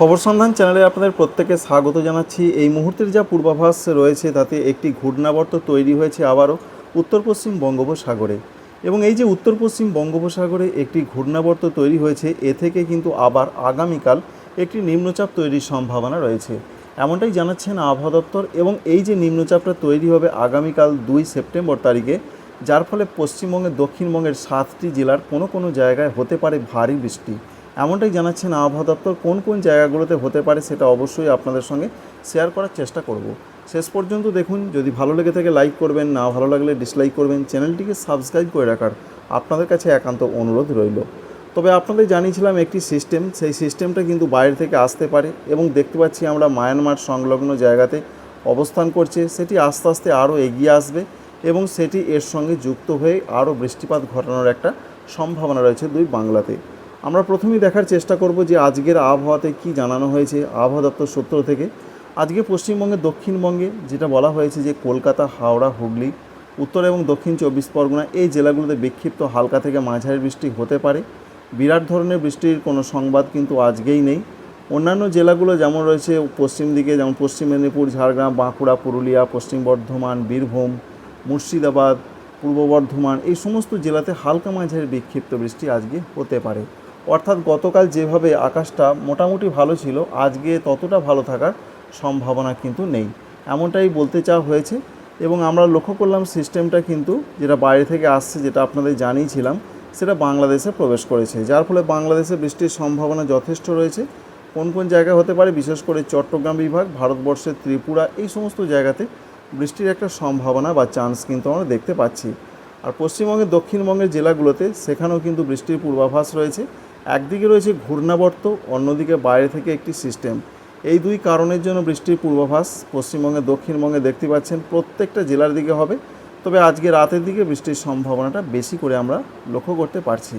খবর সন্ধান চ্যানেলে আপনাদের প্রত্যেকে স্বাগত জানাচ্ছি। এই মুহূর্তের যা পূর্বাভাস রয়েছে, তাতে একটি ঘূর্ণাবর্ত তৈরি হয়েছে আবারও উত্তর পশ্চিম বঙ্গোপসাগরে। এবং এই যে উত্তর পশ্চিম বঙ্গোপসাগরে একটি ঘূর্ণাবর্ত তৈরি হয়েছে, এ থেকে কিন্তু আবার আগামীকাল একটি নিম্নচাপ তৈরির সম্ভাবনা রয়েছে। এমনটাই জানাচ্ছেন আবহাওয়া দপ্তর। এবং এই যে নিম্নচাপটা তৈরি হবে আগামীকাল দুই সেপ্টেম্বর তারিখে, যার ফলে পশ্চিমবঙ্গের দক্ষিণবঙ্গের সাতটি জেলার কোনো কোনো জায়গায় হতে পারে ভারী বৃষ্টি। এমনটাই জানাচ্ছেন আবহাওয়া দপ্তর, কোন কোন জায়গাগুলোতে হতে পারে সেটা অবশ্যই আপনাদের সঙ্গে শেয়ার করার চেষ্টা করব। শেষ পর্যন্ত দেখুন, যদি ভালো লেগে থাকে লাইক করবেন, না ভালো লাগলে ডিসলাইক করবেন, চ্যানেলটিকে সাবস্ক্রাইব করে রাখার আপনাদের কাছে একান্ত অনুরোধ রইল। তবে আপনাদের জানিয়েছিলাম একটি সিস্টেম সেই সিস্টেমটা কিন্তু বাইরে থেকে আসতে পারে এবং দেখতে পাচ্ছি আমরা মায়ানমার সংলগ্ন জায়গাতে অবস্থান করছে। সেটি আস্তে আস্তে আরও এগিয়ে আসবে এবং সেটি এর সঙ্গে যুক্ত হয়ে আরও বৃষ্টিপাত ঘটানোর একটা সম্ভাবনা রয়েছে দুই বাংলাতে। আমরা প্রথমেই দেখার চেষ্টা করব যে আজকের আবহাওয়াতে কি জানানো হয়েছে, আবহাওয়া দপ্তর সূত্র থেকে। আজকে পশ্চিমবঙ্গের দক্ষিণবঙ্গে যেটা বলা হয়েছে যে কলকাতা, হাওড়া, হুগলি, উত্তর এবং দক্ষিণ চব্বিশ পরগনা এই জেলাগুলোতে বিক্ষিপ্ত হালকা থেকে মাঝারি বৃষ্টি হতে পারে। বিরাট ধরনের বৃষ্টির কোনো সংবাদ কিন্তু আজকেই নেই। অন্যান্য জেলাগুলো যেমন রয়েছে পশ্চিম দিকে, যেমন পশ্চিম মেদিনীপুর, ঝাড়গ্রাম, বাঁকুড়া, পুরুলিয়া, পশ্চিম বর্ধমান, বীরভূম, মুর্শিদাবাদ, পূর্ব বর্ধমান এই সমস্ত জেলাতে হালকা মাঝারি বিক্ষিপ্ত বৃষ্টি আজকে হতে পারে। অর্থাৎ গতকাল যেভাবে আকাশটা মোটামুটি ভালো ছিল, আজকে ততটা ভালো থাকার সম্ভাবনা কিন্তু নেই। এমনটাই বলতে চাওয়া হয়েছে এবং আমরা লক্ষ্য করলাম সিস্টেমটা কিন্তু যেটা বাইরে থেকে আসছে, যেটা আপনাদের জানিয়েছিলাম, সেটা বাংলাদেশে প্রবেশ করেছে। যার ফলে বাংলাদেশে বৃষ্টির সম্ভাবনা যথেষ্ট রয়েছে। কোন কোন জায়গায় হতে পারে, বিশেষ করে চট্টগ্রাম বিভাগ, ভারতবর্ষের ত্রিপুরা, এই সমস্ত জায়গাতে বৃষ্টির একটা সম্ভাবনা বা চান্স কিন্তু আমরা দেখতে পাচ্ছি। আর পশ্চিমবঙ্গের দক্ষিণবঙ্গের জেলাগুলোতে সেখানেও কিন্তু বৃষ্টির পূর্বাভাস রয়েছে। একদিকে রয়েছে ঘূর্ণাবর্ত, অন্যদিকে বাইরে থেকে একটি সিস্টেম এই দুই কারণের জন্য বৃষ্টির পূর্বাভাস পশ্চিমবঙ্গে, দক্ষিণবঙ্গে দেখতে পাচ্ছেন। প্রত্যেকটা জেলার দিকে হবে, তবে আজকে রাতের দিকে বৃষ্টির সম্ভাবনাটা বেশি করে আমরা লক্ষ্য করতে পারছি।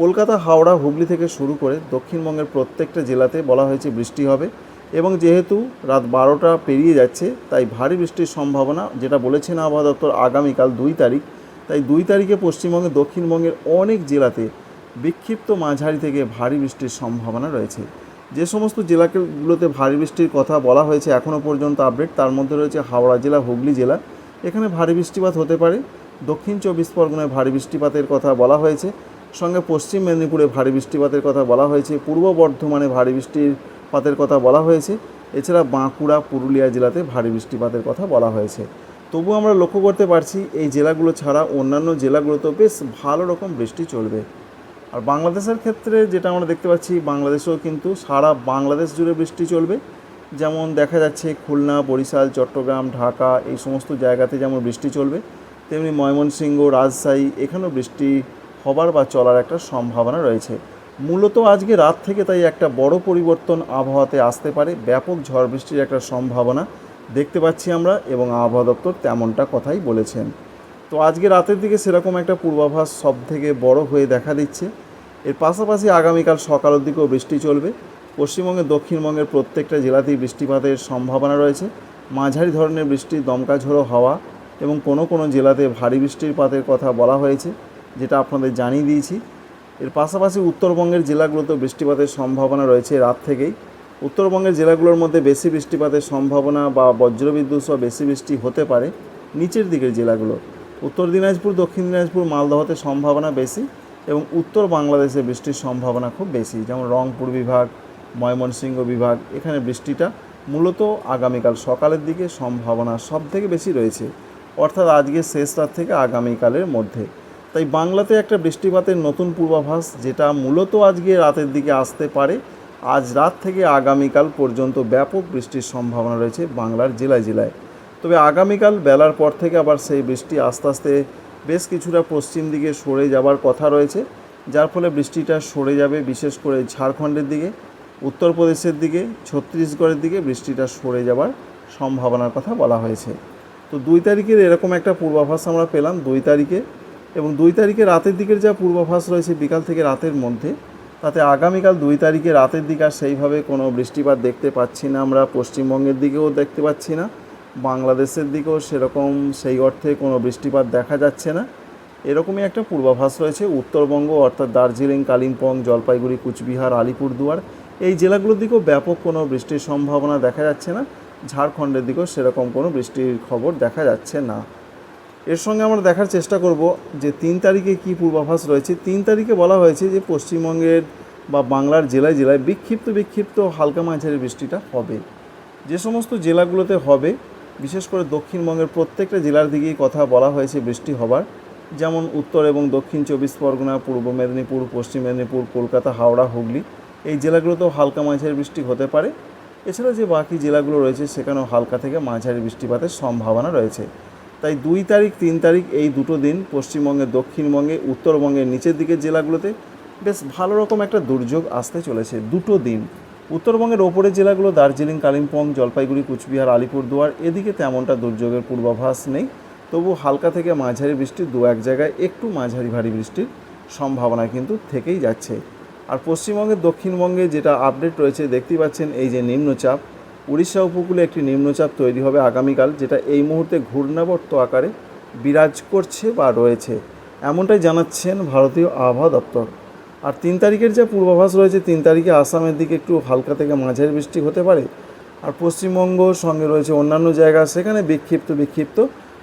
কলকাতা, হাওড়া, হুগলি থেকে শুরু করে দক্ষিণবঙ্গের প্রত্যেকটা জেলাতে বলা হয়েছে বৃষ্টি হবে এবং যেহেতু রাত বারোটা পেরিয়ে যাচ্ছে, তাই ভারী বৃষ্টির সম্ভাবনা যেটা বলেছেন আবহাওয়া দপ্তর আগামীকাল দুই তারিখ, তাই দুই তারিখে পশ্চিমবঙ্গে, দক্ষিণবঙ্গের অনেক জেলাতে বিক্ষিপ্ত মাঝারি থেকে ভারী বৃষ্টির সম্ভাবনা রয়েছে। যে সমস্ত জেলাগুলোতে ভারী বৃষ্টির কথা বলা হয়েছে এখনও পর্যন্ত আপডেট তার মধ্যে রয়েছে হাওড়া জেলা, হুগলি জেলা। এখানে ভারী বৃষ্টিপাত হতে পারে। দক্ষিণ চব্বিশ পরগনায় ভারী বৃষ্টিপাতের কথা বলা হয়েছে। সঙ্গে পশ্চিম মেদিনীপুরে ভারী বৃষ্টিপাতের কথা বলা হয়েছে। পূর্ব বর্ধমানে ভারী বৃষ্টিপাতের কথা বলা হয়েছে। এছাড়া বাঁকুড়া, পুরুলিয়া জেলাতে ভারী বৃষ্টিপাতের কথা বলা হয়েছে। তবু আমরা লক্ষ্য করতে পারছি, এই জেলাগুলো ছাড়া অন্যান্য জেলাগুলোতেও বেশ ভালো রকম বৃষ্টি চলবে। আর বাংলাদেশের ক্ষেত্রে যেটা আমরা দেখতে পাচ্ছি, বাংলাদেশেও কিন্তু সারা বাংলাদেশ জুড়ে বৃষ্টি চলবে। যেমন দেখা যাচ্ছে খুলনা, বরিশাল, চট্টগ্রাম, ঢাকা এই সমস্ত জায়গাতে যেমন বৃষ্টি চলবে, তেমনি ময়মনসিংহ, রাজশাহী এখানেও বৃষ্টি হবার বা চলার একটা সম্ভাবনা রয়েছে। মূলত আজকে রাত থেকে তাই একটা বড় পরিবর্তন আবহাওয়াতে আসতে পারে, ব্যাপক ঝড় বৃষ্টির একটা সম্ভাবনা দেখতে পাচ্ছি আমরা এবং আবহাওয়া দপ্তর তেমনটা কথাই বলেছেন। তো আজকে রাতের দিকে সেরকম একটা পূর্বাভাস সব থেকে বড় হয়ে দেখা দিচ্ছে। এর পাশাপাশি আগামীকাল সকালের দিকেও বৃষ্টি চলবে। পশ্চিমবঙ্গের দক্ষিণবঙ্গের প্রত্যেকটা জেলাতেই বৃষ্টিপাতের সম্ভাবনা রয়েছে। মাঝারি ধরনের বৃষ্টি দমকা ঝোড়ো হাওয়া এবং কোনো কোনো জেলাতে ভারী বৃষ্টির পাতের কথা বলা হয়েছে, যেটা আপনাদের জানিয়ে দিয়েছি। এর পাশাপাশি উত্তরবঙ্গের জেলাগুলোতেও বৃষ্টিপাতের সম্ভাবনা রয়েছে রাত থেকেই। উত্তরবঙ্গের জেলাগুলোর মধ্যে বেশি বৃষ্টিপাতের সম্ভাবনা বা বজ্রবিদ্যুৎ সহ বেশি বৃষ্টি হতে পারে নিচের দিকের জেলাগুলো। উত্তর দিনাজপুর, দক্ষিণ দিনাজপুর মালদহতে সম্ভাবনা বেশি এবং উত্তর বাংলাদেশে বৃষ্টির সম্ভাবনা খুব বেশি। যেমন রংপুর বিভাগ, ময়মনসিংহ বিভাগ, এখানে বৃষ্টিটা মূলত আগামীকাল সকালের দিকে সম্ভাবনা সব থেকে বেশি রয়েছে। অর্থাৎ আজকে শেষ রাত থেকে আগামীকালের মধ্যে। তাই বাংলাতে একটা বৃষ্টিপাতের নতুন পূর্বাভাস যেটা মূলত আজকে রাতের দিকে আসতে পারে, আজ রাত থেকে আগামীকাল পর্যন্ত ব্যাপক বৃষ্টির সম্ভাবনা রয়েছে বাংলার জেলায় জেলায়। তবে আগামীকাল বেলার পর থেকে আবার সেই বৃষ্টি আস্তে আস্তে বেশ কিছুটা পশ্চিম দিকে সরে যাবার কথা রয়েছে, যার ফলে বৃষ্টিটা সরে যাবে বিশেষ করে ঝাড়খণ্ডের দিকে, উত্তরপ্রদেশের দিকে, ছত্তিশগড়ের দিকে বৃষ্টিটা সরে যাবার সম্ভাবনার কথা বলা হয়েছে। তো দুই তারিখের এরকম একটা পূর্বাভাস আমরা পেলাম, দুই তারিখে এবং দুই তারিখে রাতের দিকের যা পূর্বাভাস রয়েছে বিকাল থেকে রাতের মধ্যে, তাতে আগামীকাল দুই তারিখে রাতের দিকে আর সেইভাবে কোনো বৃষ্টিপাত দেখতে পাচ্ছি না আমরা, পশ্চিমবঙ্গের দিকেও দেখতে পাচ্ছি না। বাংলাদেশের দিকেও সেরকম সেই অর্থে কোনো বৃষ্টিপাত দেখা যাচ্ছে না। এরকমই একটা পূর্বাভাস রয়েছে উত্তরবঙ্গ, অর্থাৎ দার্জিলিং, কালিম্পং, জলপাইগুড়ি, কুচবিহার, আলিপুরদুয়ার। এই জেলাগুলোর দিকেও ব্যাপক কোনো বৃষ্টির সম্ভাবনা দেখা যাচ্ছে না। ঝাড়খণ্ডের দিকেও সেরকম কোনো বৃষ্টির খবর দেখা যাচ্ছে না। এর সঙ্গে আমরা দেখার চেষ্টা করব যে তিন তারিখে কী পূর্বাভাস রয়েছে। তিন তারিখে বলা হয়েছে যে পশ্চিমবঙ্গের বা বাংলার জেলায় জেলায় বিক্ষিপ্ত বিক্ষিপ্ত হালকা মাঝারি বৃষ্টিটা হবে। যে সমস্ত জেলাগুলোতে হবে বিশেষ করে দক্ষিণবঙ্গের প্রত্যেকটা জেলার দিকেই কথা বলা হয়েছে বৃষ্টি হবার। যেমন উত্তর এবং দক্ষিণ চব্বিশ পরগনা, পূর্ব মেদিনীপুর, পশ্চিম মেদিনীপুর, কলকাতা, হাওড়া, হুগলি এই জেলাগুলোতেও হালকা মাঝারি বৃষ্টি হতে পারে। এছাড়া যে বাকি জেলাগুলো রয়েছে সেখানেও হালকা থেকে মাঝারি বৃষ্টিপাতের সম্ভাবনা রয়েছে। তাই দুই তারিখ, তিন তারিখ এই দুটো দিন পশ্চিমবঙ্গে, দক্ষিণবঙ্গে, উত্তরবঙ্গের নিচের দিকের জেলাগুলোতে বেশ ভালো রকম একটা দুর্যোগ আসতে চলেছে দুটো দিন। উত্তরবঙ্গের ওপরের জেলাগুলো দার্জিলিং, কালিম্পং, জলপাইগুড়ি, কুচবিহার, আলিপুরদুয়ার, এদিকে তেমনটা দুর্যোগের পূর্বাভাস নেই। তবু হালকা থেকে মাঝারি বৃষ্টি, দু এক জায়গায় একটু মাঝারি ভারী বৃষ্টির সম্ভাবনা কিন্তু থেকেই যাচ্ছে। আর পশ্চিমবঙ্গের দক্ষিণবঙ্গে যেটা আপডেট রয়েছে, দেখতেই পাচ্ছেন এই যে নিম্নচাপ। উড়িষ্যা উপকূলে একটি নিম্নচাপ তৈরি হবে আগামীকাল, যেটা এই মুহূর্তে ঘূর্ণাবর্ত আকারে বিরাজ করছে বা রয়েছে। এমনটাই জানাচ্ছেন ভারতীয় আবহাওয়া দপ্তর। আর তিন তারিখের যে পূর্বাভাস রয়েছে, তিন তারিখে আসামের দিকে একটু হালকা থেকে মাঝারি বৃষ্টি হতে পারে। আর পশ্চিমবঙ্গ সঙ্গে রয়েছে অন্যান্য জায়গা, সেখানে বিক্ষিপ্ত বিক্ষিপ্ত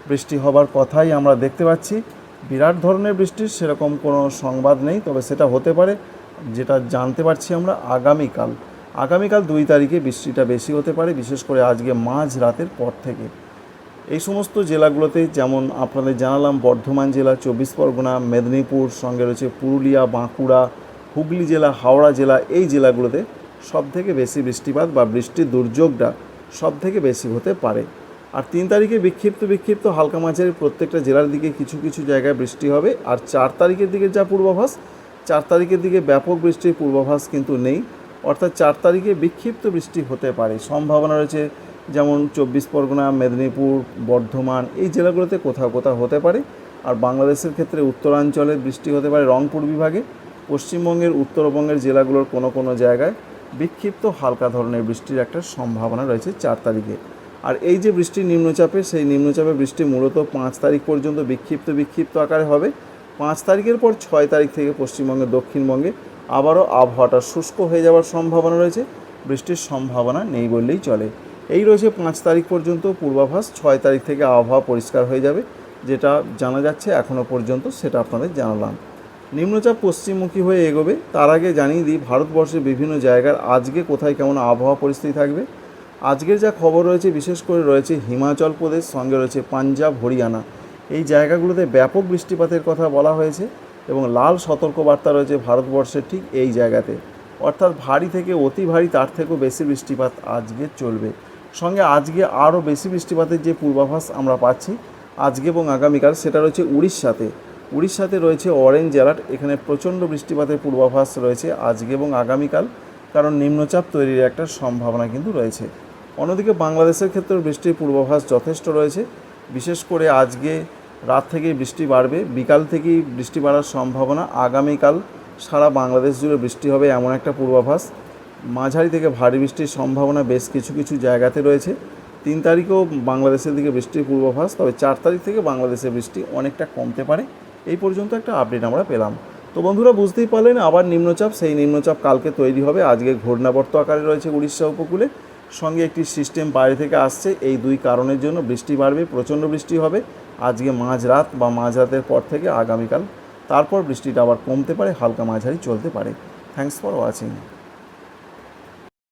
বৃষ্টি হবার কথাই আমরা দেখতে পাচ্ছি। বিরাট ধরনের বৃষ্টির সেরকম কোনো সংবাদ নেই, তবে সেটা হতে পারে, যেটা জানতে পারছি আমরা আগামীকাল। আগামীকাল দুই তারিখে বৃষ্টিটা বেশি হতে পারে, বিশেষ করে আজকে মাঝ রাতের পর থেকে। এই সমস্ত জেলাগুলোতে যেমন আপনাদের জানালাম, বর্ধমান জেলা, চব্বিশ পরগনা, মেদিনীপুর, সঙ্গে রয়েছে পুরুলিয়া, বাঁকুড়া, হুগলি জেলা, হাওড়া জেলা, এই জেলাগুলোতে সব থেকে বেশি বৃষ্টিপাত বা বৃষ্টির দুর্যোগটা সব থেকে বেশি হতে পারে। আর তিন তারিখে বিক্ষিপ্ত বিক্ষিপ্ত হালকা মাঝারি প্রত্যেকটা জেলার দিকে কিছু কিছু জায়গায় বৃষ্টি হবে। আর চার তারিখের দিকে যা পূর্বাভাস, চার তারিখের দিকে ব্যাপক বৃষ্টির পূর্বাভাস কিন্তু নেই। অর্থাৎ চার তারিখে বিক্ষিপ্ত বৃষ্টি হতে পারে। সম্ভাবনা রয়েছে যেমন চব্বিশ পরগনা, মেদিনীপুর, বর্ধমান, এই জেলাগুলোতে কোথাও কোথাও হতে পারে। আর বাংলাদেশের ক্ষেত্রে উত্তরাঞ্চলে বৃষ্টি হতে পারে রংপুর বিভাগে। পশ্চিমবঙ্গের, উত্তরবঙ্গের জেলাগুলোর কোনো কোনো জায়গায় বিক্ষিপ্ত হালকা ধরনের বৃষ্টির একটা সম্ভাবনা রয়েছে চার তারিখে। আর এই যে বৃষ্টি নিম্নচাপে, সেই নিম্নচাপে বৃষ্টি মূলত পাঁচ তারিখ পর্যন্ত বিক্ষিপ্ত বিক্ষিপ্ত আকারে হবে। পাঁচ তারিখের পর ছয় তারিখ থেকে পশ্চিমবঙ্গের দক্ষিণবঙ্গে আবারও আবহাওয়াটা শুষ্ক হয়ে যাওয়ার সম্ভাবনা রয়েছে। বৃষ্টির সম্ভাবনা নেই বললেই চলে। এই রয়েছে পাঁচ তারিখ পর্যন্ত পূর্বাভাস, ছয় তারিখ থেকে আবহাওয়া পরিষ্কার হয়ে যাবে, যেটা জানা যাচ্ছে এখনও পর্যন্ত, সেটা আপনাদের জানালাম। নিম্নচাপ পশ্চিমমুখী হয়ে এগোবে, তার আগে জানিয়ে দিই, ভারতবর্ষের বিভিন্ন জায়গার আজকে কোথায় কেমন আবহাওয়া পরিস্থিতি থাকবে। আজকের যা খবর রয়েছে, বিশেষ করে রয়েছে হিমাচল প্রদেশ, সঙ্গে রয়েছে পাঞ্জাব, হরিয়ানা। এই জায়গাগুলোতে ব্যাপক বৃষ্টিপাতের কথা বলা হয়েছে এবং লাল সতর্কবার্তা রয়েছে ভারতবর্ষের ঠিক এই জায়গাতে। অর্থাৎ ভারী থেকে অতি ভারী, তার থেকেও বেশি বৃষ্টিপাত আজকে চলবে। সঙ্গে আজকে আরও বেশি বৃষ্টিপাতের যে পূর্বাভাস আমরা পাচ্ছি আজকে এবং আগামীকাল সেটা রয়েছে উড়িষ্যাতে। উড়িষ্যাতে রয়েছে অরেঞ্জ অ্যালার্ট এখানে প্রচণ্ড বৃষ্টিপাতের পূর্বাভাস রয়েছে আজকে এবং আগামীকাল, কারণ নিম্নচাপ তৈরির একটা সম্ভাবনা কিন্তু রয়েছে। অন্যদিকে বাংলাদেশের ক্ষেত্রেও বৃষ্টির পূর্বাভাস যথেষ্ট রয়েছে। বিশেষ করে আজকে রাত থেকেই বৃষ্টি বাড়বে, বিকাল থেকেই বৃষ্টি বাড়ার সম্ভাবনা, আগামীকাল সারা বাংলাদেশ জুড়ে বৃষ্টি হবে এমন একটা পূর্বাভাস। মাঝারি থেকে ভারী বৃষ্টির সম্ভাবনা বেশ কিছু কিছু জায়গাতে রয়েছে। তিন তারিখেও বাংলাদেশের দিকে বৃষ্টির পূর্বাভাস, তবে চার তারিখ থেকে বাংলাদেশের বৃষ্টি অনেকটা কমতে পারে। এই পর্যন্ত একটা আপডেট আমরা পেলাম। তো বন্ধুরা, বুঝতেই পারলেন, আবার নিম্নচাপ, সেই নিম্নচাপ কালকে তৈরি হবে। আজকে ঘূর্ণাবর্ত আকারে রয়েছে উড়িষ্যা উপকূলে। সঙ্গে একটি সিস্টেম বাইরে থেকে আসছে। এই দুই কারণের জন্য বৃষ্টি বাড়বে, প্রচণ্ড বৃষ্টি হবে। আজকে মাঝরাত বা মাঝরাতের পর থেকে আগামীকাল। তারপর বৃষ্টিটা আবার কমতে পারে, হালকা মাঝারি চলতে পারে। Thanks for watching